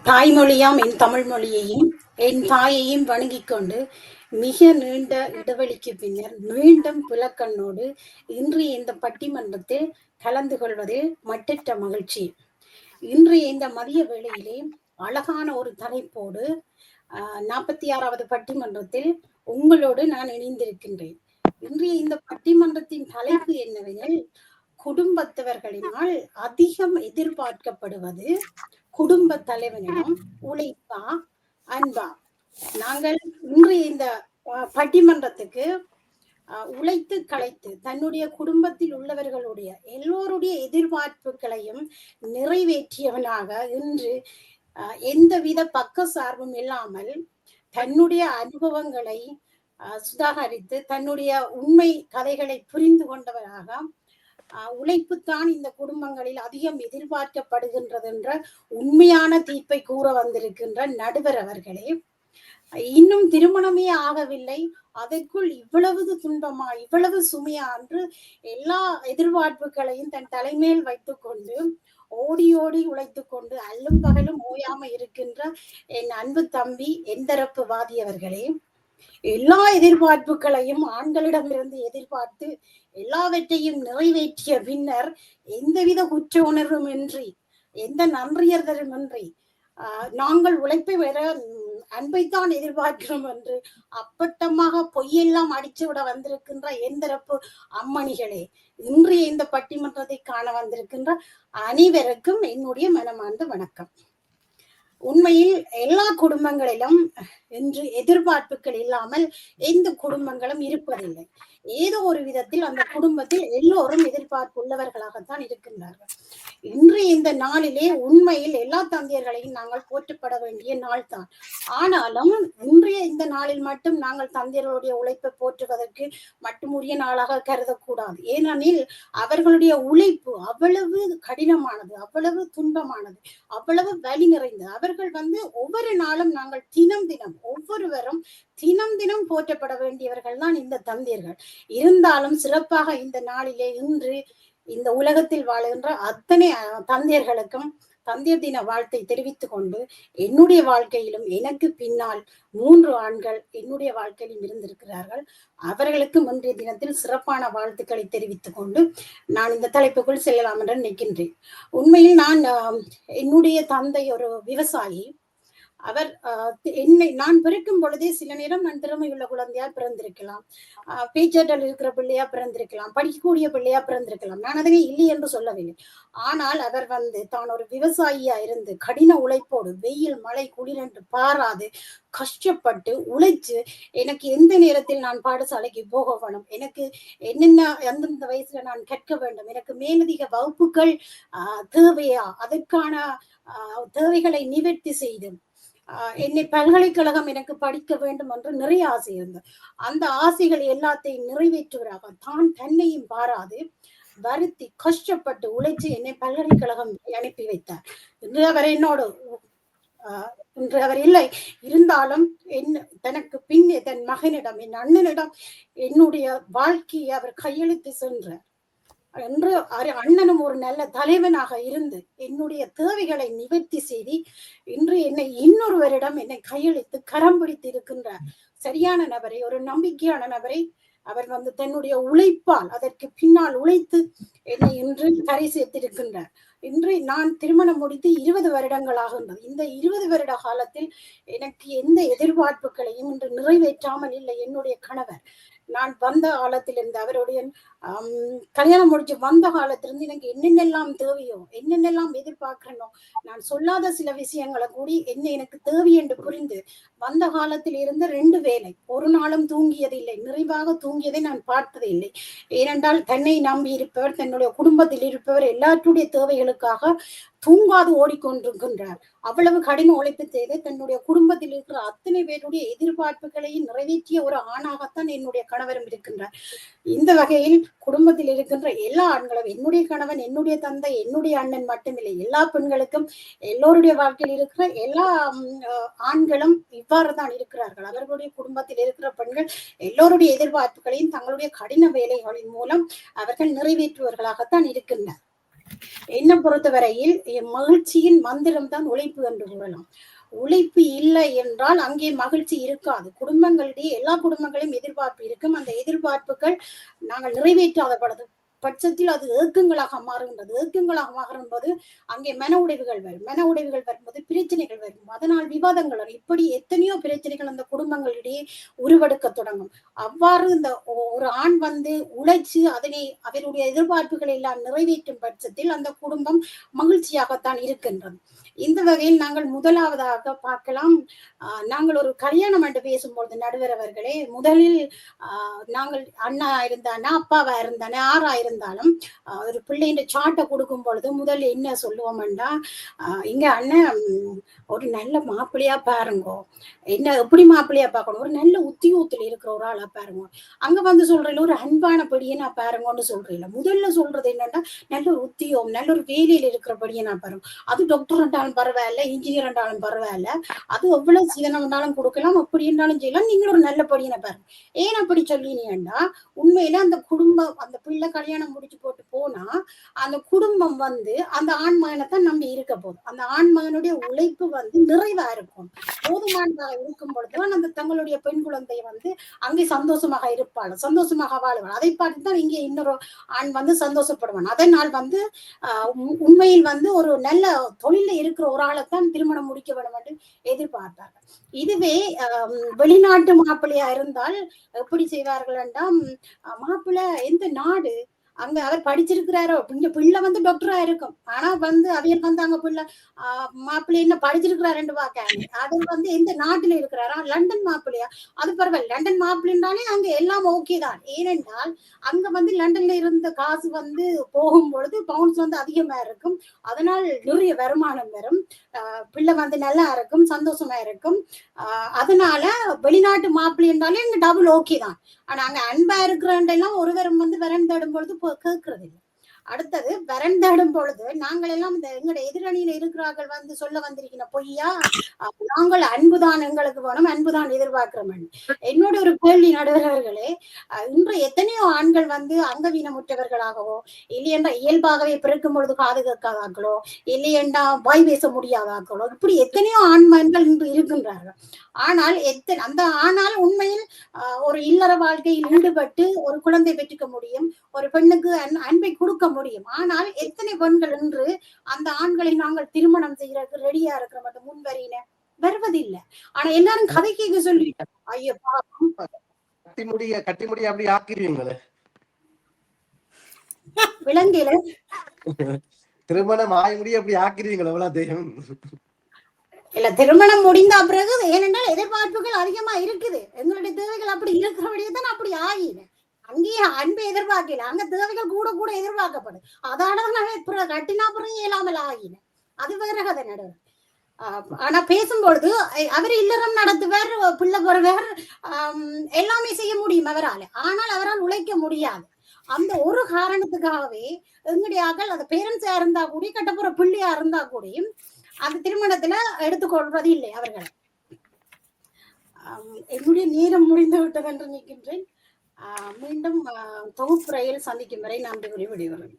தாய்மொழியாம் என் தமிழ் மொழியையும் என் தாயையும் வணங்கிக் கொண்டு மிக நீண்ட இடைவெளிக்கு பின்னர் மீண்டும் புலக்கண்ணோடு இன்று இந்த பட்டிமன்றத்தில் கலந்து கொள்வதில் மட்டற்ற மகிழ்ச்சி. இன்று இந்த மதிய வேளையிலே அழகான ஒரு தலைப்போடு நாற்பத்தி ஆறாவது பட்டிமன்றத்தில் உங்களோடு நான் இணைந்திருக்கின்றேன். இன்றைய இந்த பட்டிமன்றத்தின் தலைப்பு என்னவெனில் குடும்பத்தவர்களினால் அதிகம் எதிர்பார்க்கப்படுவது குடும்ப தலைவனிடம் உழைப்பா அன்பா. நாங்கள் இன்றைய இந்த பட்டிமன்றத்துக்கு உழைத்து களைத்து தன்னுடைய குடும்பத்தில் உள்ளவர்களுடைய எல்லோருடைய எதிர்பார்ப்புகளையும் நிறைவேற்றியவனாக இன்று எந்தவித பக்க சார்பும் இல்லாமல் தன்னுடைய அனுபவங்களை சுதாகரித்து தன்னுடைய உண்மை கதைகளை புரிந்து கொண்டவராக உழைப்புத்தான் இந்த குடும்பங்களில் அதிகம் எதிர்பார்க்கப்படுகின்றது என்ற உண்மையான தீர்ப்பை கூற வந்திருக்கின்ற நடுவர் அவர்களே. இன்னும் திருமணமே ஆகவில்லை. அதற்குள் இவ்வளவு துன்பமா இவ்வளவு சுமையா என்று எல்லா எதிர்பார்ப்புகளையும் தன் தலைமையில் வைத்துக்கொண்டு ஓடி ஓடி உழைத்து கொண்டு அல்லும் பகலும் ஓயாம இருக்கின்ற என் அன்பு தம்பி எந்தரப்பு வாதியவர்களே. எல்லா எதிர்பார்ப்புகளையும் ஆண்களிடமிருந்து எதிர்பார்த்து எல்லாவற்றையும் நிறைவேற்றிய பின்னர் எந்தவித குற்ற உணர்வும் இன்றி எந்த நன்றியர்களுமின்றி இன்றி நாங்கள் உழைப்பை விட அன்பைத்தான் எதிர்பார்க்கிறோம் என்று அப்பட்டமாக பொய்யெல்லாம் அடிச்சு விட வந்திருக்கின்ற எந்திரப்பு அம்மணிகளே இன்றைய இந்த பட்டிமன்றத்தை காண வந்திருக்கின்ற அனைவருக்கும் என்னுடைய மனமார்ந்த வணக்கம். உண்மையில் எல்லா குடும்பங்களிலும் என்று எதிர்பார்ப்புகள் இல்லாமல் எந்த குடும்பங்களும் இருப்பதில்லை. ஏதோ ஒரு விதத்தில் அந்த குடும்பத்தில் எல்லோரும் எதிர்பார்ப்பு உள்ளவர்களாகத்தான் இருக்கின்றார்கள். இன்று இந்த நாளிலே உண்மையில் எல்லா தந்தையர்களையும் நாங்கள் போற்றப்பட வேண்டிய நாள் தான் ஆனாலும் இன்றைய இந்த நாளில் மட்டும் நாங்கள் தந்தையர்களுடைய உழைப்பை போற்றுவதற்கு மட்டுமுரிய நாளாக கருதக்கூடாது. ஏனெனில் அவர்களுடைய உழைப்பு அவ்வளவு கடினமானது அவ்வளவு துன்பமானது அவ்வளவு வலி நிறைந்தது. அவர்கள் வந்து ஒவ்வொரு நாளும் நாங்கள் தினம் தினம் ஒவ்வொருவரும் தினம் தினம் போற்றப்பட வேண்டியவர்கள் தான் இந்த தந்தையர்கள். இருந்தாலும் சிறப்பாக இந்த நாளிலே இன்று இந்த உலகத்தில் வாழுகின்ற அத்தனை தந்தையர்களுக்கும் தந்தையர் தின வாழ்த்தை தெரிவித்துக் கொண்டு என்னுடைய வாழ்க்கையிலும் எனக்கு பின்னால் மூன்று ஆண்கள் என்னுடைய வாழ்க்கையிலும் இருந்திருக்கிறார்கள். அவர்களுக்கும் இன்றைய தினத்தில் சிறப்பான வாழ்த்துக்களை தெரிவித்துக் கொண்டு நான் இந்த தலைப்புக்குள் செல்லலாம் என்று நினைக்கின்றேன். உண்மையில் நான் என்னுடைய தந்தை ஒரு விவசாயி. அவர் என்னை நான் பிறக்கும் பொழுதே சில நேரம் நான் திறமையுள்ள குழந்தையா பிறந்திருக்கலாம். ஆஹ், பேச்சாற்றல் இருக்கிற பிள்ளையா பிறந்திருக்கலாம். படிக்கக்கூடிய பிள்ளையா பிறந்திருக்கலாம். நான் அதனை இல்லை என்று சொல்லவில்லை. ஆனால் அவர் வந்து தான் ஒரு விவசாயியா இருந்து கடின உழைப்போடு வெயில் மழை குளிர் என்று பாராது கஷ்டப்பட்டு உழைச்சு எனக்கு எந்த நேரத்தில் நான் பாடசாலைக்கு போக வேணும்? எனக்கு என்னென்ன எந்தெந்த வயசுல நான் கற்க வேண்டும்? எனக்கு மேலதிக வகுப்புகள் ஆஹ், தேவையா? அதற்கான ஆஹ், தேவைகளை நிவர்த்தி செய்து என்னை பல்கலைக்கழகம் எனக்கு படிக்க வேண்டும் என்று நிறைய ஆசை இருந்தது. அந்த ஆசைகள் எல்லாத்தையும் நிறைவேற்றுவராக தான் தன்னையும் பாராது வருத்தி கஷ்டப்பட்டு உழைச்சு என்னை பல்கலைக்கழகம் அனுப்பி வைத்தார். இன்று அவர் என்னோடு ஆஹ், இன்று அவர் இல்லை. இருந்தாலும் என் தனக்கு பின்னே தன் மகனிடம் என் அண்ணனிடம் என்னுடைய வாழ்க்கையை அவர் கையெழுத்து சென்றார். என்று அரு- அண்ணனும் ஒரு நல்ல தலைவனாக இருந்து என்னுடைய தேவைகளை நிவர்த்தி செய்து இன்று என்னை இன்னொருவரிடம் என்னை கையளித்து கரம் பிடித்து இருக்கின்றார் சரியான நபரை ஒரு நம்பிக்கையான நபரை அவர் வந்து தன்னுடைய உழைப்பால் அதற்கு பின்னால் உழைத்து என்னை இன்று கரை சேர்த்திருக்கின்றார். இன்று நான் திருமணம் முடித்து இருபது வருடங்கள் ஆகின்றது இந்த இருபது வருட காலத்தில் எனக்கு எந்த எதிர்பார்ப்புகளையும் இன்று நிறைவேற்றாமல் இல்லை என்னுடைய கணவர். நான் வந்த காலத்திலிருந்து அவருடைய கல்யாணம் முடிஞ்சு வந்த காலத்திலிருந்து எனக்கு என்னென்னலாம் தேவையோ என்னென்னலாம் எதிர்பார்க்கிறனோ நான் சொல்லாத சில விஷயங்களை கூடி என்ன எனக்கு தேவை என்று புரிந்து வந்த காலத்தில் இருந்து ரெண்டு வேலை ஒரு நாளும் தூங்கியதில்லை நிறைவாக தூங்கியதை நான் பார்த்ததே இல்லை ஏனென்றால் தன்னை நம்பி இருப்பவர் தன்னுடைய குடும்பத்தில் இருப்பவர் எல்லாற்றுடைய தேவைகளுக்காக தூங்காது ஓடிக்கொண்டிருக்கின்றார். அவ்வளவு கடின உழைப்பு செய்து தன்னுடைய குடும்பத்தில் இருக்கிற அத்தனை பேருடைய எதிர்பார்ப்புகளையும் நிறைவேற்றிய ஒரு ஆணாகத்தான் என்னுடைய கணவரும் இருக்கின்றார். இந்த வகையில் குடும்பத்தில் இருக்கின்ற எல்லா ஆண்களும் என்னுடைய கணவன் என்னுடைய தந்தை என்னுடைய அண்ணன் மட்டுமில்லை எல்லா பெண்களுக்கும் எல்லோருடைய வாழ்க்கையில் இருக்கிற எல்லா ஆண்களும் இவ்வாறு தான் இருக்கிறார்கள். அவர்களுடைய குடும்பத்தில் இருக்கிற பெண்கள் எல்லோருடைய எதிர்பார்ப்புகளையும் தங்களுடைய கடின வேலைகளின் மூலம் அவர்கள் நிறைவேற்றுவர்களாகத்தான் இருக்கின்றனர். என்னை பொறுத்தவரையில் என் மகிழ்ச்சியின் மந்திரம் தான் உழைப்பு என்று கூறலாம். உழைப்பு இல்லை என்றால் அங்கே மகிழ்ச்சி இருக்காது. குடும்பங்களிடையே எல்லா குடும்பங்களையும் எதிர்பார்ப்பு இருக்கும். அந்த எதிர்பார்ப்புகள் நாங்கள் நிறைவேற்றாதப்படுது பட்சத்தில் அது ஏக்கங்களாக மாறுகின்றது. ஏக்கங்களாக மாறும்போது அங்கே மன உடைவுகள் வரும். மன உடைவுகள் வரும்போது பிரச்சனைகள் வரும். அதனால் விவாதங்கள் வரும். இப்படி எத்தனையோ பிரச்சனைகள் அந்த குடும்பங்களிடையே உருவெடுக்க தொடங்கும். அவ்வாறு இந்த ஒ- ஒரு ஆண் வந்து உழைச்சு அதனை அவருடைய எதிர்பார்ப்புகளை எல்லாம் நிறைவேற்றும் பட்சத்தில் அந்த குடும்பம் மகிழ்ச்சியாகத்தான் இருக்கின்றது. இந்த வகையில் நாங்கள் முதலாவதாக பார்க்கலாம். ஆஹ் நாங்கள் ஒரு கல்யாணம் என்று பேசும்பொழுது நடுவர் அவர்களே முதலில் ஆஹ் நாங்கள் அண்ணா இருந்தானா அப்பாவா இருந்தானே ஆறா இருந்தாலும் ஒரு பிள்ளைன்ற சாட்டை கொடுக்கும் பொழுது முதல்ல என்ன சொல்லுவோம்டா இங்க அண்ணன் ஒரு நல்ல மாப்பிள்ளையா பாருங்கோ. என்ன எப்படி மாப்பிள்ளையா பார்க்கணும்? ஒரு நல்ல உத்தியோகத்துல இருக்கிற ஒரு ஆளா பாருங்க. அங்க வந்து சொல்றேன் ஒரு அன்பான படியை நான் பாருங்கன்னு சொல்றேன் முதல்ல சொல்றது என்னன்னா நல்ல ஒரு உத்தியோகம் நல்ல ஒரு வேலையில இருக்கிறபடியை நான் பாருங்க. அது டாக்டர் என்றாலும் பரவாயில்ல இன்ஜினியர் என்றாலும் பரவாயில்ல. அது எவ்வளவு சீதனம் இருந்தாலும் கொடுக்கலாம் அப்படி இருந்தாலும் செய்யலாம். நீங்களும் ஒரு நல்ல படியினை பாருங்க. ஏன் அப்படி சொல்லினீங்கன்னா உண்மையில அந்த குடும்பம் அந்த பிள்ளை கல்யாணம் முடிச்சு போட்டு போனா அந்த குடும்பம் வந்து அந்த ஆண் தான் நம்பி இருக்க போதும் அந்த ஆண் மகனுடைய உழைப்பு வந்து நிறைவா இருக்கும். போதுமானதாக இருக்கும் பொழுதுதான் அந்த தங்களுடைய பெண் குழந்தை வந்து அங்கே சந்தோஷமாக இருப்பாள். சந்தோஷமாக வாழ்வாள். அதை பார்த்து தான் இங்கே இன்னொரு ஆண் வந்து சந்தோஷப்படுவான். அதனால் வந்து ஆஹ் உண்மையில் வந்து ஒரு நல்ல தொழில இருக்கிற ஒரு ஆளைத்தான் திருமணம் முடிக்க வேண்டும் என்று எதிர்பார்த்தார்கள். இதுவே வெளிநாட்டு மாப்பிள்ளையா இருந்தால் எப்படி செய்வார்கள் என்றால் மாப்பிள்ளை எந்த நாடு அங்க அவர் படிச்சிருக்கிறாரோ? இங்க பிள்ளை வந்து டாக்டரா இருக்கும். ஆனா வந்து அவர் வந்து அங்க பிள்ளை. ஆஹ் மாப்பிள்ளை என்ன படிச்சிருக்கிறாருன்னு பாக்காங்க அது வந்து எந்த நாட்டுல இருக்கிறாரா? லண்டன் மாப்பிள்ளையா? அது பரவாயில்ல. லண்டன் மாப்பிள்ளைன்றாலே அங்க எல்லாம் ஓகே தான். ஏனென்றால் அங்க வந்து லண்டன்ல இருந்த காசு வந்து போகும் பொழுது பவுன்ஸ் வந்து அதிகமா இருக்கும். அதனால் நிறைய வருமானம் வரும். பிள்ளை வந்து நல்லா இருக்கும் சந்தோஷமா இருக்கும். ஆஹ் அதனால வெளிநாட்டு மாப்பிள்ளை என்றாலே இங்க டபுள் ஓகே தான். ஆனா அங்க அன்பா இருக்கிறவண்டெல்லாம் ஒருவரும் வந்து வரன் பொழுது work ಆಕ್ರದಿಲ್ಲ அடுத்தது வரன் பொழுது நாங்கள் எல்லாம் இந்த எங்களுடைய எதிரணியில இருக்கிறார்கள் வந்து சொல்ல வந்திருக்கிற பொய்யா? நாங்கள் அன்புதான் எங்களுக்கு வேணும் அன்புதான் எதிர்பார்க்கிறோம் என்னோட ஒரு கேள்வி நடுவர்களே இன்று எத்தனையோ ஆண்கள் வந்து அங்கவீனமுற்றவர்களாகவோ இல்லையென்றா இயல்பாகவே பிறக்கும் பொழுது காது கேட்காதாக்களோ இல்லையென்றா வாய் பேச முடியாதாக்களோ இப்படி எத்தனையோ ஆண்மன்கள் இன்று இருக்கின்றார்கள். ஆனால் எத்தனை அந்த ஆனால் உண்மையில் ஆஹ், ஒரு இல்லற வாழ்க்கையில் ஈடுபட்டு ஒரு குழந்தை பெற்றுக்க முடியும் ஒரு பெண்ணுக்கு அன்பை கொடுக்க முடியும். ஆனால் எத்தனை பெண்கள் இன்று அந்த ஆண்களை நாங்கள் திருமணம் செய்யறதுக்கு ரெடியா இருக்கிற மட்டும் முன்வரின வருவதில்லை. ஆனா எல்லாரும் கதை கேட்க சொல்லி ஐயோ பாவம். கட்டி முடிய கட்டி முடிய அப்படி ஆக்கிடுவீங்களே? விலங்கில திருமணம் ஆய முடிய அப்படி ஆக்கிடுவீங்களே எவ்வளவு தெரியும் இல்ல திருமணம் முடிந்த பிறகு ஏனென்றால் எதிர்பார்ப்புகள் அதிகமா இருக்குது. எங்களுடைய தேவைகள் அப்படி இருக்கிறபடியே தான் அப்படி ஆகின. அங்கேயே அன்பை எதிர்பார்க்கல. அங்க தேவைகள் கூட கூட எதிர்பார்க்கப்படும். அதான கட்டினா பிறகு இயலாமல் ஆகின. அது வேற கதை நடுவர் ஆஹ் ஆனா பேசும்பொழுது அவர் இல்லறம் நடத்துவர் பிள்ளை பெறுவர் எல்லாமே செய்ய முடியும் அவரால். ஆனால் அவரால் உழைக்க முடியாது. அந்த ஒரு காரணத்துக்காகவே எங்களுடைய ஆக்கள் அந்த பேரண்ட்ஸா இருந்தா கூட கட்டப்புற பிள்ளையா இருந்தா கூடயும் அந்த திருமணத்துல எடுத்துக்கொள்வது இல்லை அவர்கள் என்னுடைய நேரம் முடிந்து விட்டதென்று நிற்கின்றேன் மீண்டும் தொகுப்புறையில் சந்திக்கும் வரை நன்றி கூறி விடைபெறுகிறேன்.